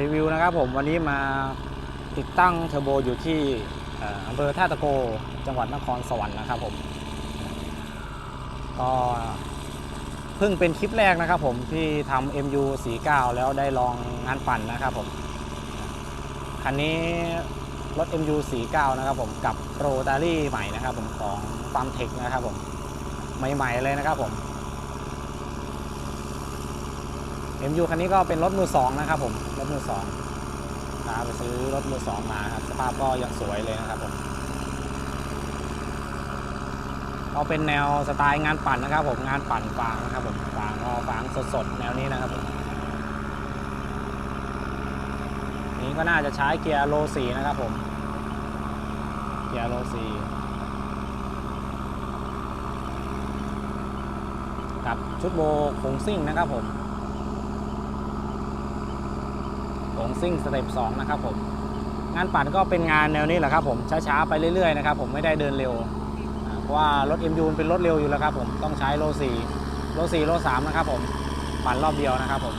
รีวิวนะครับผมวันนี้มาติดตั้งเทอร์โบอยู่ที่เอ่ออำเภอท่าตะโกจังหวัดนครสวรรค์นะครับผมก็เพิ่งเป็นคลิปแรกนะครับผมที่ทำ MU 49 แล้วได้ลองงานปั่นนะครับผมคันนี้รถ MU 49 นะครับผมกับโรตารี่ใหม่นะครับผมของฟาร์มเทคนะครับผมใหม่ๆเลยนะครับผม MU คันนี้ก็เป็นรถมือสองนะครับผม รถมือสองตาไปซื้อรถมือสองมาครับ สภาพก็ยังสวยเลยนะครับผมก็เป็นแนวสไตล์งานปั่นนะครับ ผมงานปั่นฟางนะครับผมฟางก็ฟางสดๆแนวนี้นะครับผมนี้ก็น่าจะใช้เกียร์โลสีนะครับผม เกียร์โลสีกับชุดโบคงซิ่งนะครับผม ขอ งซิ่งสเต็ป2นะครับผมงานปั่นก็เป็นงานแนวนี้แหละครับผมช้าๆไปเรื่อยๆนะครับผมไม่ได้เดินเร็ว เพราะว่ารถ MU มันเป็นรถเร็วอยู่แล้วครับผมต้องใช้โล4โล4โล3นะครับผมปั่นรอบเดียวนะครับผม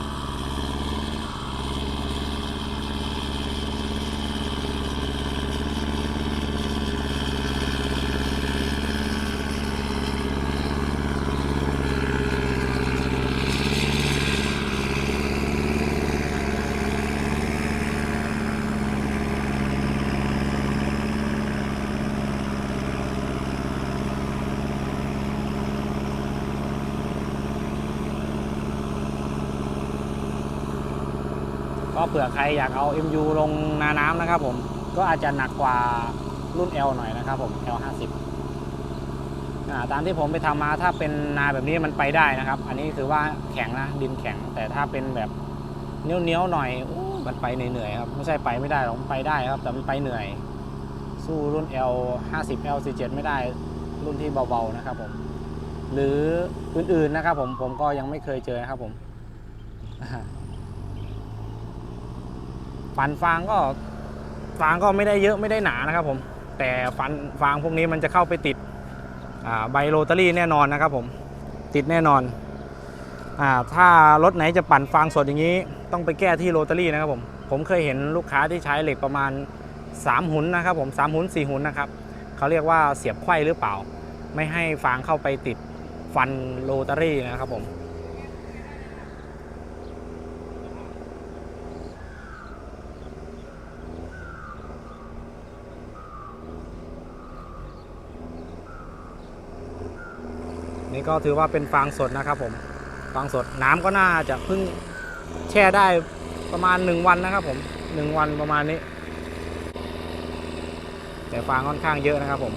เผื่อใครอยากเอา MU ลงนาน้ำนะครับผมก็อาจจะหนักกว่ารุ่น L หน่อยนะครับผม L 50 ตามที่ผมไปทำมาถ้าเป็นนาแบบนี้มันไปได้นะครับ อันนี้ถือว่าแข็งนะดินแข็ง แต่ถ้าเป็นแบบเนี้ยวๆหน่อยอมันไปเหนื่อยๆครับไม่ใช่ไปไม่ได้หรอกไปได้ครับ แต่มันไปเหนื่อย สู้รุ่น L 50 L 47ไม่ได้รุ่นที่เบาๆนะครับผมหรืออื่นๆนะครับผมผมก็ยังไม่เคยเจอนะครับผม ฟันฟางก็ฟางก็ไม่ได้เยอะไม่ได้หนานะครับผม แต่ฟันฟางพวกนี้มันจะเข้าไปติดใบโรตารี่แน่นอนนะครับผมติดแน่นอนอาถ้ารถไหนจะปั่นฟางสดอย่างนี้ต้องไปแก้ที่โรตารี่นะครับผมผมเคยเห็นลูกค้าที่ใช้เหล็กประมาณ 3 หุนนะครับผม3หุน4หุนนะครับเขาเรียกว่าเสียบไขว้หรือเปล่า ไม่ให้ฟางเข้าไปติดฟันโรตารี่นะครับผม ก็ถือว่าเป็นฟางสดนะครับผมฟางสดน้ำก็น่าจะเพิ่งแช่ได้ประมาณ 1 วันนะครับผม1วันประมาณนี้ แต่ฟางค่อนข้างเยอะนะครับผม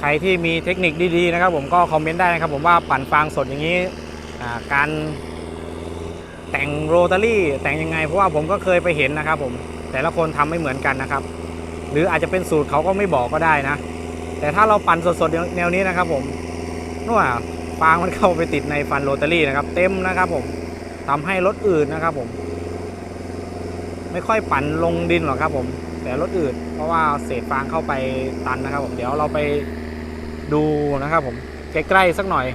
ใครที่มีเทคนิคดีๆนะครับผมก็คอมเมนต์ได้นะครับผมว่าปั่นฟางสดอย่างนี้การแต่งโรตารี่แต่งยังไง เพราะว่าผมก็เคยไปเห็นนะครับผมแต่ละคนทำไม่เหมือนกันนะครับ หรืออาจจะเป็นสูตรเขาก็ไม่บอกก็ได้นะ แต่ถ้าเราปั่นสดๆแนวนี้นะครับ ผมนู่นอะฟางมันเข้าไปติดในฟันโรตารี่นะครับ เต็มนะครับ ผมทำให้รถอื่นนะครับ ผม ไม่ค่อยปั่นลงดินหรอกครับ ผม แต่รถอื่นเพราะว่าเศษฟางเข้าไปตันนะครับ ผมเดี๋ยวเราไปดูนะครับ ผมใกล้ๆสักหน่อย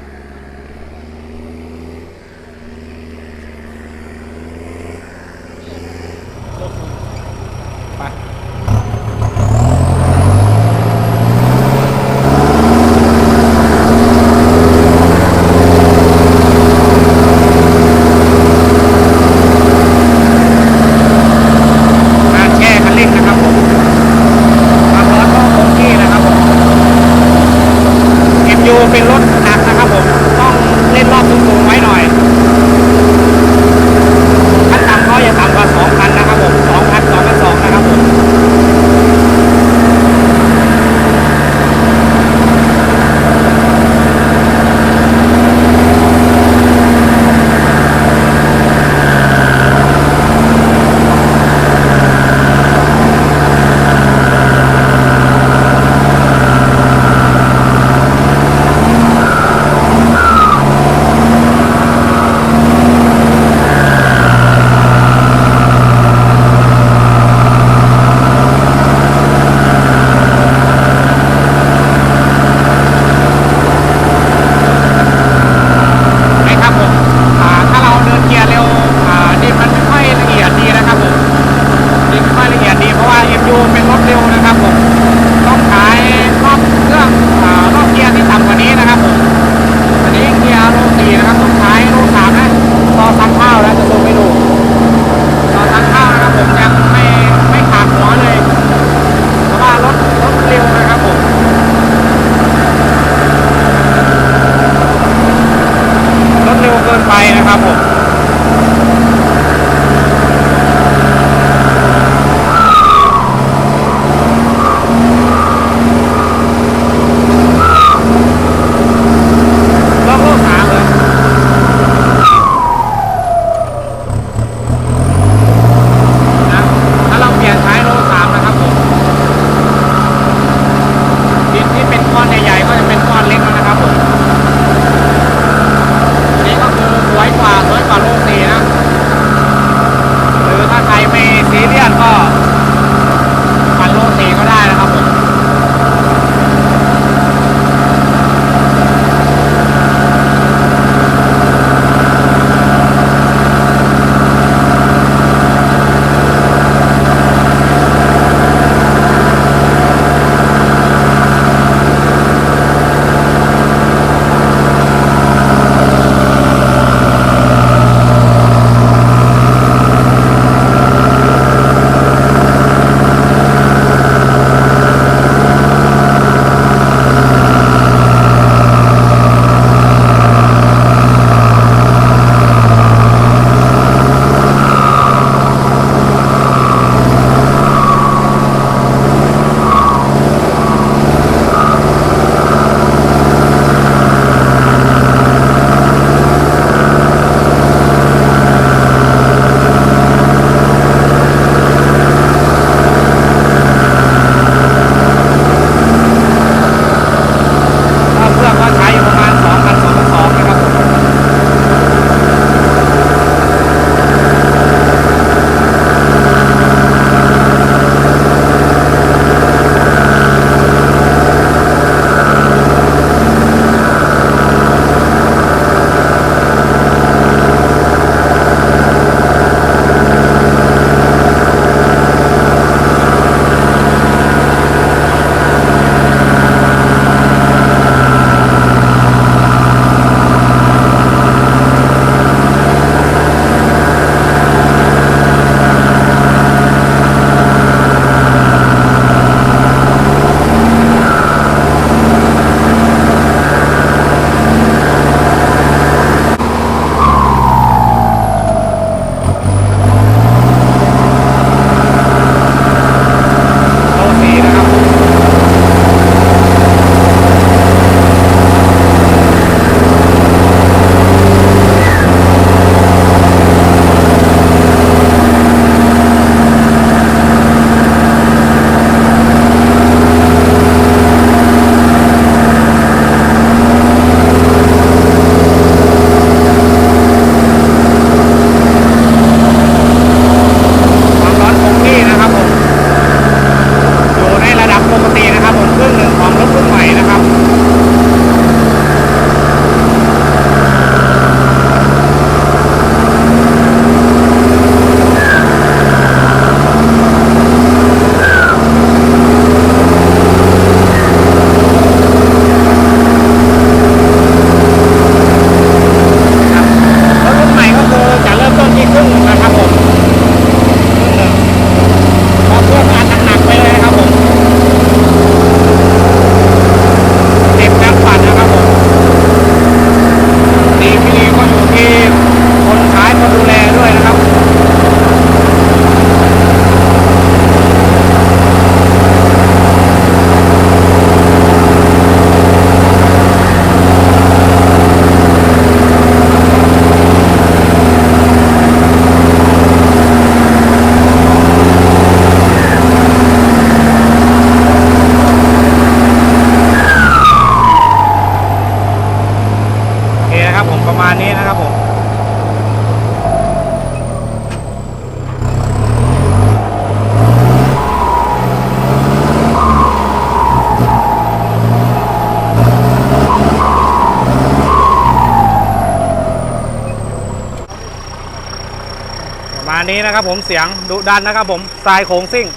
นี้นะครับผมเสียงดุดันนะครับผมทรายโค้งซิ่ง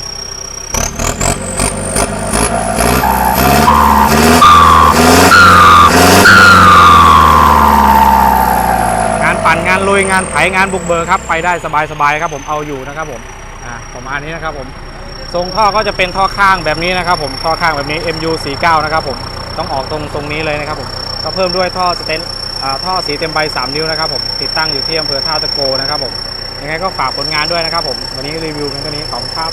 งานปั่นงานลุยงานไถงานบุกเบิกครับไปได้สบายๆครับผมเอาอยู่นะครับผมอ่าประมาณนี้นะครับผมทรงท่อก็จะเป็นท่อข้างแบบนี้นะครับผมท่อข้างแบบนี้ MU 49นะครับผมต้องออกตรงตรงนี้เลยนะครับผมก็เพิ่มด้วยท่อสเตนท่อสีเต็มใบ 3 นิ้วนะครับผมติดตั้งอยู่ที่อำเภอท่าตะโกนะครับผม ยังไงก็ฝากผลงานด้วยนะครับผม วันนี้รีวิวเป็นแค่นี้ขอบคุณครับ